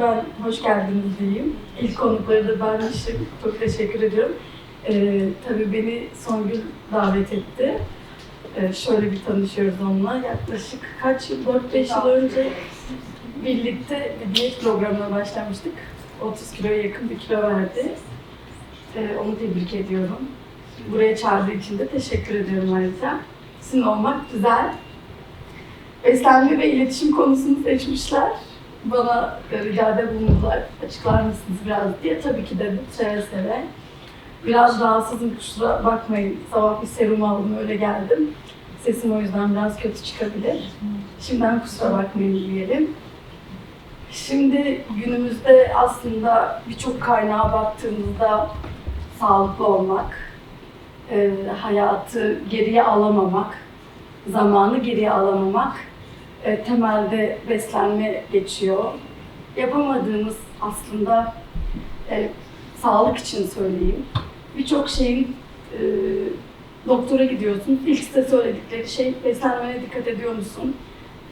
Ben hoş geldiniz diyeyim. İlk konukları da benmişim. Çok teşekkür ediyorum. Ee, tabii beni Songül davet etti. Ee, şöyle bir tanışıyoruz onunla. Yaklaşık kaç yıl, 4-5 yıl önce birlikte bir diyet programına başlamıştık. 30 kiloya yakın bir kilo verdi. Ee, onu tebrik ediyorum. Buraya çağırdığı için de teşekkür ediyorum ayrıca. Sizin olmak güzel. Beslenme ve iletişim konusunu seçmişler. Bana e, ricada bulundular. Açıklar mısınız biraz diye. Tabii ki dedim seve seve. Biraz rahatsızım kusura bakmayın. Sabah bir serum aldım öyle geldim. Sesim o yüzden biraz kötü çıkabilir. Şimdiden kusura bakmayın diyelim. Şimdi günümüzde aslında birçok kaynağa baktığımızda sağlıklı olmak, e, hayatı geriye alamamak, zamanı geriye alamamak e, temelde beslenme geçiyor. Yapamadığımız aslında e, sağlık için söyleyeyim. Birçok şeyin e, doktora gidiyorsun. İlk size söyledikleri şey beslenmene dikkat ediyor musun?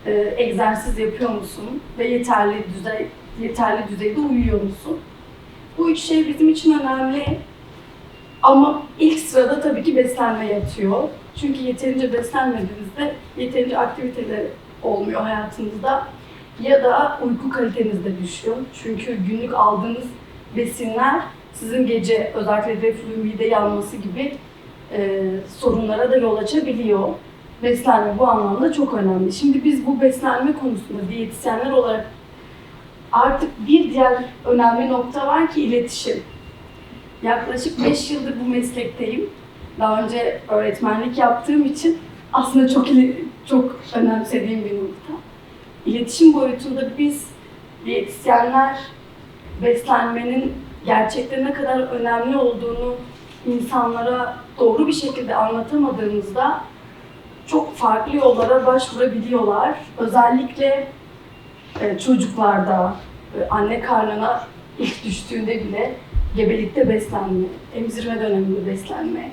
E, egzersiz yapıyor musun? Ve yeterli düzey yeterli düzeyde uyuyor musun? Bu üç şey bizim için önemli. Ama ilk sırada tabii ki beslenme yatıyor. Çünkü yeterince beslenmediğinizde yeterince aktiviteler olmuyor hayatınızda. Ya da uyku kaliteniz de düşüyor. Çünkü günlük aldığınız besinler sizin gece özellikle reflü, mide yanması gibi e, sorunlara da yol açabiliyor. Beslenme bu anlamda çok önemli. Şimdi biz bu beslenme konusunda diyetisyenler olarak artık bir diğer önemli nokta var ki iletişim. Yaklaşık 5 yıldır bu meslekteyim. Daha önce öğretmenlik yaptığım için aslında çok çok önemsediğim bir nokta. İletişim boyutunda biz diyetisyenler beslenmenin gerçekten ne kadar önemli olduğunu insanlara doğru bir şekilde anlatamadığımızda çok farklı yollara başvurabiliyorlar. Özellikle e, çocuklarda, e, anne karnına ilk düştüğünde bile gebelikte beslenme, emzirme döneminde beslenme,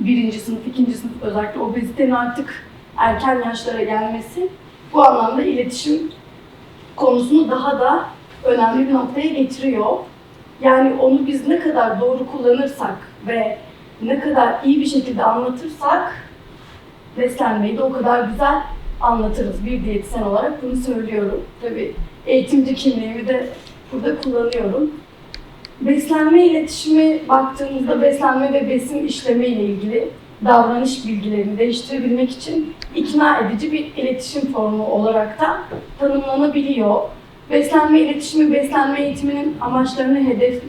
birinci sınıf, ikinci sınıf özellikle obezitenin artık erken yaşlara gelmesi bu anlamda iletişim konusunu daha da önemli bir noktaya getiriyor. Yani onu biz ne kadar doğru kullanırsak ve ne kadar iyi bir şekilde anlatırsak beslenmeyi de o kadar güzel anlatırız. Bir diyetisyen olarak bunu söylüyorum. Tabii eğitimci kimliğimi de burada kullanıyorum. Beslenme iletişimi baktığımızda beslenme ve besin işlemi ile ilgili davranış bilgilerini değiştirebilmek için ikna edici bir iletişim formu olarak da tanımlanabiliyor. Beslenme iletişimi, beslenme eğitiminin amaçlarını hedef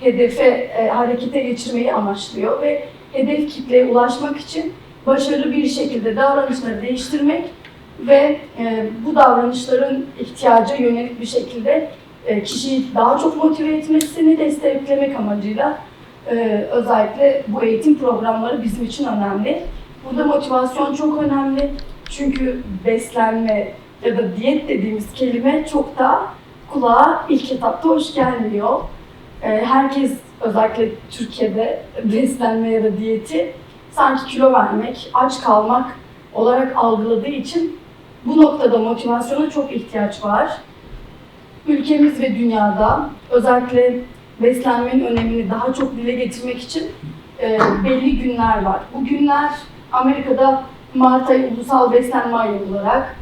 hedefe, e, harekete geçirmeyi amaçlıyor ve hedef kitleye ulaşmak için başarılı bir şekilde davranışları değiştirmek ve e, bu davranışların ihtiyaca yönelik bir şekilde e, kişiyi daha çok motive etmesini desteklemek amacıyla e, özellikle bu eğitim programları bizim için önemli. Burada motivasyon çok önemli. Çünkü beslenme ya da diyet dediğimiz kelime çok da kulağa ilk etapta hoş gelmiyor. E, herkes özellikle Türkiye'de beslenme ya da diyeti sanki kilo vermek, aç kalmak olarak algıladığı için bu noktada motivasyona çok ihtiyaç var. Ülkemiz ve dünyada özellikle beslenmenin önemini daha çok dile getirmek için e, belli günler var. Bu günler Amerika'da Mart ayı Ulusal Beslenme Ayı olarak,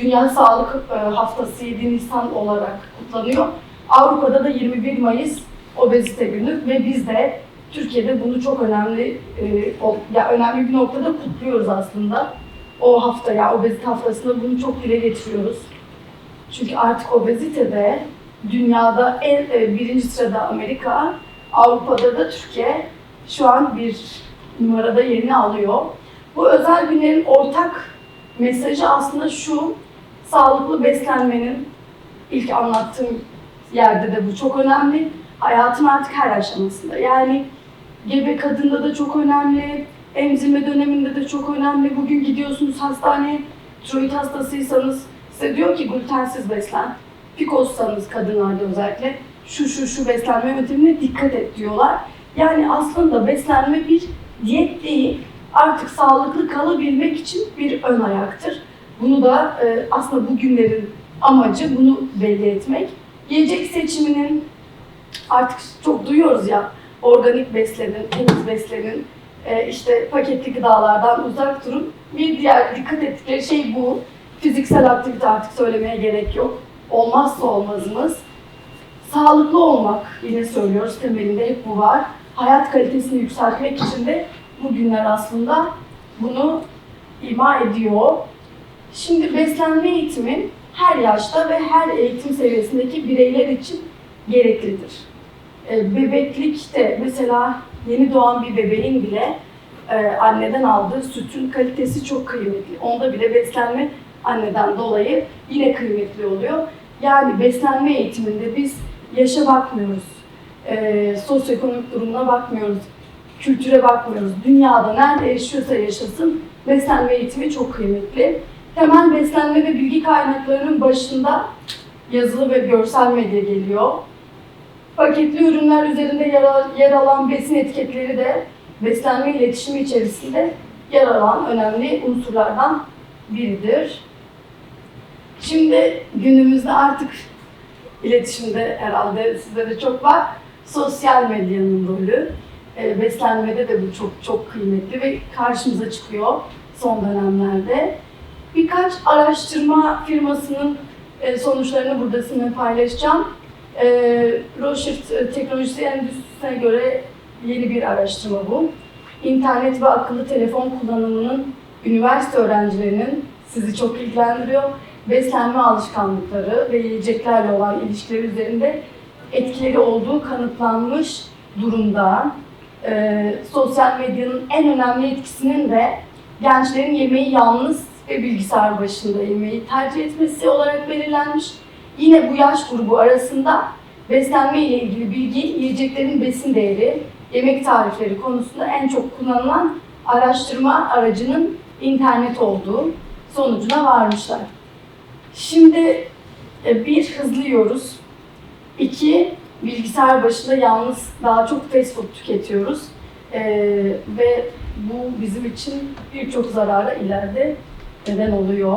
Dünya Sağlık e, Haftası 7 Nisan olarak kutlanıyor. Avrupa'da da 21 Mayıs Obezite Günü ve biz de Türkiye'de bunu çok önemli e, o- ya önemli bir noktada kutluyoruz aslında. O hafta ya obezite haftasında bunu çok dile getiriyoruz. Çünkü artık obezitede dünyada en e, birinci sırada Amerika, Avrupa'da da Türkiye şu an bir numarada yerini alıyor. Bu özel günlerin ortak mesajı aslında şu, sağlıklı beslenmenin ilk anlattığım yerde de bu çok önemli. Hayatın artık her aşamasında. Yani gebe kadında da çok önemli, emzirme döneminde de çok önemli. Bugün gidiyorsunuz hastaneye, tiroid hastasıysanız size diyor ki glutensiz beslen. Pikossanız kadınlarda özellikle şu şu şu beslenme yöntemine dikkat et diyorlar. Yani aslında beslenme bir diyet değil, artık sağlıklı kalabilmek için bir ön ayaktır. Bunu da e, aslında bu günlerin amacı bunu belli etmek. Yiyecek seçiminin artık çok duyuyoruz ya organik beslenin, temiz beslenin, e, işte paketli gıdalardan uzak durun. Bir diğer dikkat ettikleri şey bu. Fiziksel aktivite artık söylemeye gerek yok. Olmazsa olmazımız. Sağlıklı olmak yine söylüyoruz temelinde hep bu var. Hayat kalitesini yükseltmek için de bugünler aslında bunu ima ediyor. Şimdi beslenme eğitimi her yaşta ve her eğitim seviyesindeki bireyler için gereklidir. E, Bebeklikte mesela yeni doğan bir bebeğin bile e, anneden aldığı sütün kalitesi çok kıymetli. Onda bile beslenme anneden dolayı yine kıymetli oluyor. Yani beslenme eğitiminde biz yaşa bakmıyoruz, e, sosyoekonomik durumuna bakmıyoruz, kültüre bakmıyoruz. Dünyada nerede yaşıyorsa yaşasın beslenme eğitimi çok kıymetli. Temel beslenme ve bilgi kaynaklarının başında yazılı ve görsel medya geliyor. Paketli ürünler üzerinde yer, yer alan besin etiketleri de beslenme iletişimi içerisinde yer alan önemli unsurlardan biridir. Şimdi günümüzde artık iletişimde herhalde sizde de çok var. Sosyal medyanın rolü. E, beslenmede de bu çok çok kıymetli ve karşımıza çıkıyor son dönemlerde. Birkaç araştırma firmasının e, sonuçlarını burada sizinle paylaşacağım. E, Rothschild Teknolojisi Endüstrisi'ne göre yeni bir araştırma bu. İnternet ve akıllı telefon kullanımının üniversite öğrencilerinin sizi çok ilgilendiriyor. Beslenme alışkanlıkları ve yiyeceklerle olan ilişkileri üzerinde etkileri olduğu kanıtlanmış durumda. E, sosyal medyanın en önemli etkisinin de gençlerin yemeği yalnız ve bilgisayar başında yemeği tercih etmesi olarak belirlenmiş. Yine bu yaş grubu arasında beslenme ile ilgili bilgi, yiyeceklerin besin değeri, yemek tarifleri konusunda en çok kullanılan araştırma aracının internet olduğu sonucuna varmışlar. Şimdi e, bir hızlı yiyoruz. İki, bilgisayar başında yalnız daha çok fast food tüketiyoruz. E, ve bu bizim için birçok zarara ileride neden oluyor.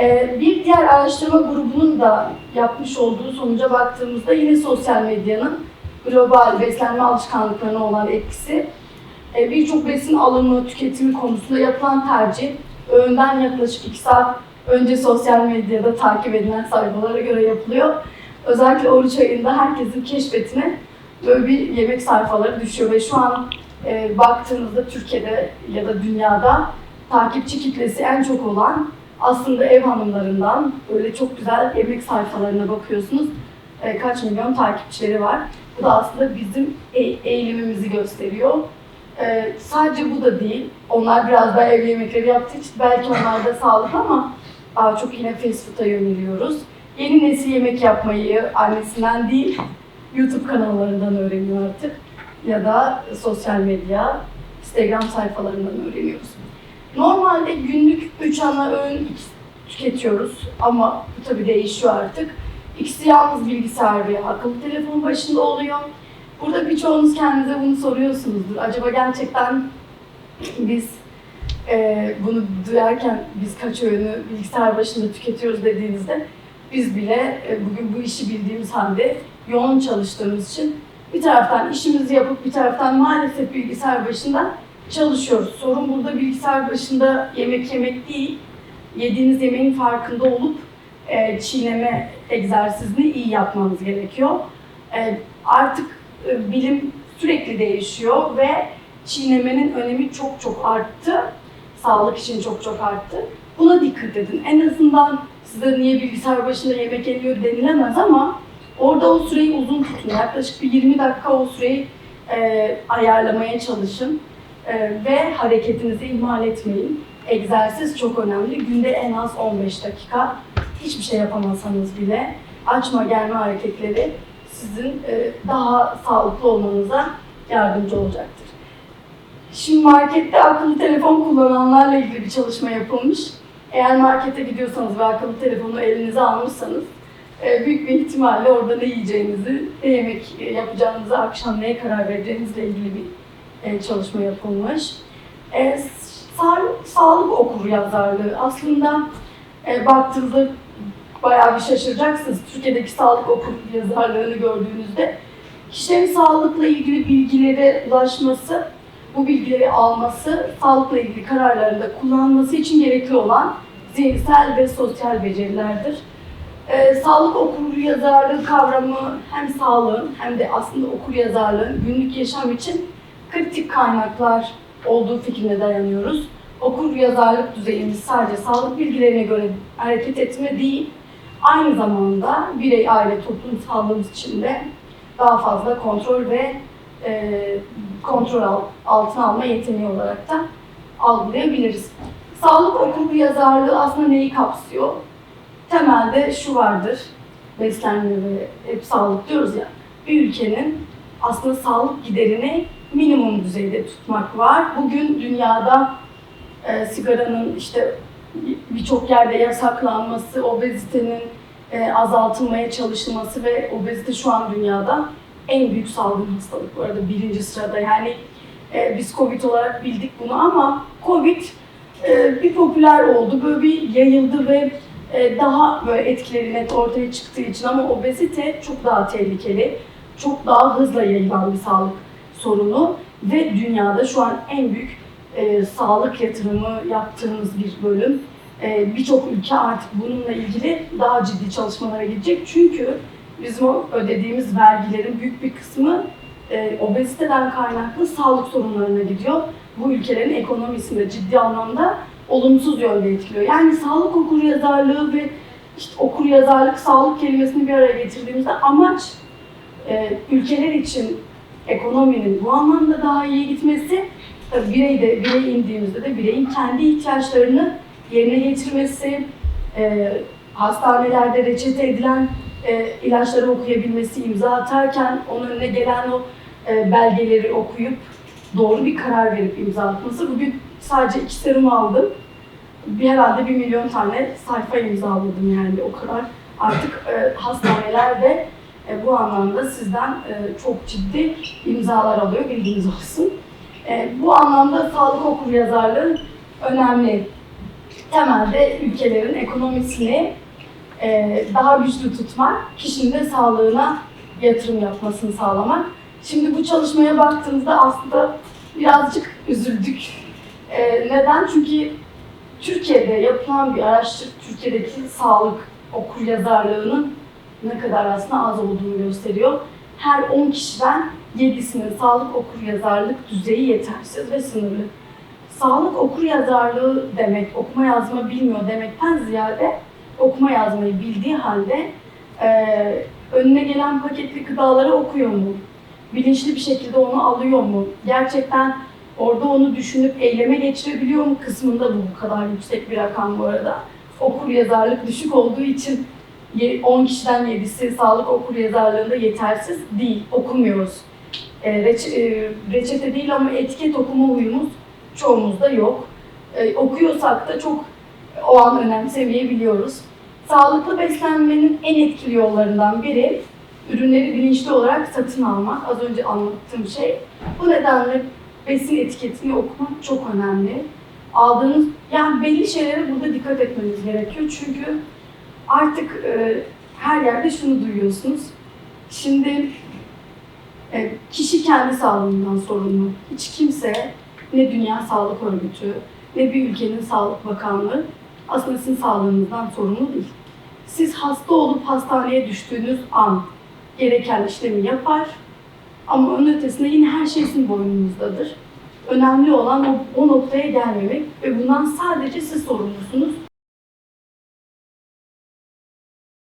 E, bir diğer araştırma grubunun da yapmış olduğu sonuca baktığımızda yine sosyal medyanın global beslenme alışkanlıklarına olan etkisi, e, birçok besin alımı, tüketimi konusunda yapılan tercih, öğünden yaklaşık 2 saat önce sosyal medyada takip edilen sayfalara göre yapılıyor. Özellikle oruç ayında herkesin keşfetine böyle bir yemek sayfaları düşüyor ve şu an e, baktığınızda Türkiye'de ya da dünyada takipçi kitlesi en çok olan aslında ev hanımlarından böyle çok güzel yemek sayfalarına bakıyorsunuz. E, kaç milyon takipçileri var. Bu da aslında bizim e- eğilimimizi gösteriyor. E, sadece bu da değil. Onlar biraz daha ev yemekleri yaptığı için belki onlar da sağlıklı ama daha çok yine fast food'a yöneliyoruz. Yeni nesil yemek yapmayı annesinden değil, YouTube kanallarından öğreniyor artık. Ya da sosyal medya, Instagram sayfalarından öğreniyoruz. Normalde günlük 3 ana öğün tüketiyoruz ama bu tabii değişiyor artık. İkisi yalnız bilgisayar veya akıllı telefon başında oluyor. Burada birçoğunuz kendinize bunu soruyorsunuzdur. Acaba gerçekten biz e, bunu duyarken biz kaç öğünü bilgisayar başında tüketiyoruz dediğinizde biz bile e, bugün bu işi bildiğimiz halde yoğun çalıştığımız için bir taraftan işimizi yapıp bir taraftan maalesef bilgisayar başında çalışıyoruz. Sorun burada bilgisayar başında yemek yemek değil, yediğiniz yemeğin farkında olup e, çiğneme egzersizini iyi yapmanız gerekiyor. E, artık e, bilim sürekli değişiyor ve çiğnemenin önemi çok çok arttı. Sağlık için çok çok arttı. Buna dikkat edin. En azından size niye bilgisayar başında yemek yeniyor denilemez ama orada o süreyi uzun tutun. Yaklaşık bir 20 dakika o süreyi e, ayarlamaya çalışın. E, ve hareketinizi ihmal etmeyin. Egzersiz çok önemli. Günde en az 15 dakika. Hiçbir şey yapamasanız bile açma gelme hareketleri sizin e, daha sağlıklı olmanıza yardımcı olacaktır. Şimdi markette akıllı telefon kullananlarla ilgili bir çalışma yapılmış. Eğer markete gidiyorsanız ve akıllı telefonu elinize almışsanız e, büyük bir ihtimalle orada ne yiyeceğinizi, ne yemek yapacağınızı, akşam neye karar vereceğinizle ilgili bir e, çalışma yapılmış. E, sağlık, okur yazarlığı aslında baktığınızda bayağı bir şaşıracaksınız. Türkiye'deki sağlık okul yazarlarını gördüğünüzde kişilerin sağlıkla ilgili bilgilere ulaşması, bu bilgileri alması, sağlıkla ilgili kararlarında kullanması için gerekli olan zihinsel ve sosyal becerilerdir. Ee, sağlık okur yazarlığı kavramı hem sağlığın hem de aslında okur yazarlığın günlük yaşam için kritik kaynaklar olduğu fikrine dayanıyoruz. Okur yazarlık düzeyimiz sadece sağlık bilgilerine göre hareket etme değil, aynı zamanda birey, aile, toplum sağlığımız için de daha fazla kontrol ve e, kontrol al- altına alma yeteneği olarak da algılayabiliriz. Sağlık okur yazarlığı aslında neyi kapsıyor? Temelde şu vardır, beslenme ve hep sağlık diyoruz ya, bir ülkenin aslında sağlık giderini minimum düzeyde tutmak var. Bugün dünyada e, sigaranın işte birçok yerde yasaklanması, obezitenin e, azaltılmaya çalışılması ve obezite şu an dünyada en büyük salgın hastalık bu arada birinci sırada. Yani e, biz Covid olarak bildik bunu ama Covid e, bir popüler oldu, böyle bir yayıldı ve e, daha böyle etkileri net ortaya çıktığı için ama obezite çok daha tehlikeli, çok daha hızla yayılan bir sağlık sorunu ve dünyada şu an en büyük e, sağlık yatırımı yaptığımız bir bölüm. E, Birçok ülke artık bununla ilgili daha ciddi çalışmalara gidecek çünkü bizim o ödediğimiz vergilerin büyük bir kısmı e, obeziteden kaynaklı sağlık sorunlarına gidiyor. Bu ülkelerin ekonomisini de ciddi anlamda olumsuz yönde etkiliyor. Yani sağlık okur yazarlığı ve işte okur yazarlık, sağlık kelimesini bir araya getirdiğimizde amaç e, ülkeler için ekonominin bu anlamda daha iyi gitmesi, tabii birey de birey indiğimizde de bireyin kendi ihtiyaçlarını yerine getirmesi, e, hastanelerde reçete edilen e, ilaçları okuyabilmesi, imza atarken onun önüne gelen o e, belgeleri okuyup doğru bir karar verip imza atması. Bugün sadece iki serum aldım. Bir herhalde bir milyon tane sayfa imzaladım yani o kadar. Artık e, hastanelerde e, bu anlamda sizden e, çok ciddi imzalar alıyor, bilginiz olsun. E, bu anlamda sağlık okur yazarlığı önemli. Temelde ülkelerin ekonomisini e, daha güçlü tutmak, kişinin de sağlığına yatırım yapmasını sağlamak. Şimdi bu çalışmaya baktığımızda aslında birazcık üzüldük. E, neden? Çünkü Türkiye'de yapılan bir araştırma, Türkiye'deki sağlık okur yazarlığının ne kadar aslında az olduğunu gösteriyor. Her 10 kişiden 7'sinin sağlık okur yazarlık düzeyi yetersiz ve sınırlı. Sağlık okur yazarlığı demek, okuma yazma bilmiyor demekten ziyade okuma yazmayı bildiği halde eee, önüne gelen paketli gıdaları okuyor mu? Bilinçli bir şekilde onu alıyor mu? Gerçekten orada onu düşünüp eyleme geçirebiliyor mu kısmında bu bu kadar yüksek bir rakam bu arada. Okur yazarlık düşük olduğu için ye- 10 kişiden 7'si sağlık okur yazarlığında yetersiz değil, okumuyoruz. E, e, reçete değil ama etiket okuma huyumuz çoğumuzda yok. E, okuyorsak da çok o an önemsemeyebiliyoruz. Sağlıklı beslenmenin en etkili yollarından biri ürünleri bilinçli olarak satın almak. Az önce anlattığım şey. Bu nedenle besin etiketini okumak çok önemli. Aldığınız, yani belli şeylere burada dikkat etmeniz gerekiyor. Çünkü artık e, her yerde şunu duyuyorsunuz. Şimdi e, kişi kendi sağlığından sorumlu. Hiç kimse ne Dünya Sağlık Örgütü ne bir ülkenin Sağlık Bakanlığı aslında sizin sağlığınızdan sorumlu değil. Siz hasta olup hastaneye düştüğünüz an gereken işlemi yapar ama onun ötesinde yine her şey sizin boynunuzdadır. Önemli olan o, o noktaya gelmemek ve bundan sadece siz sorumlusunuz.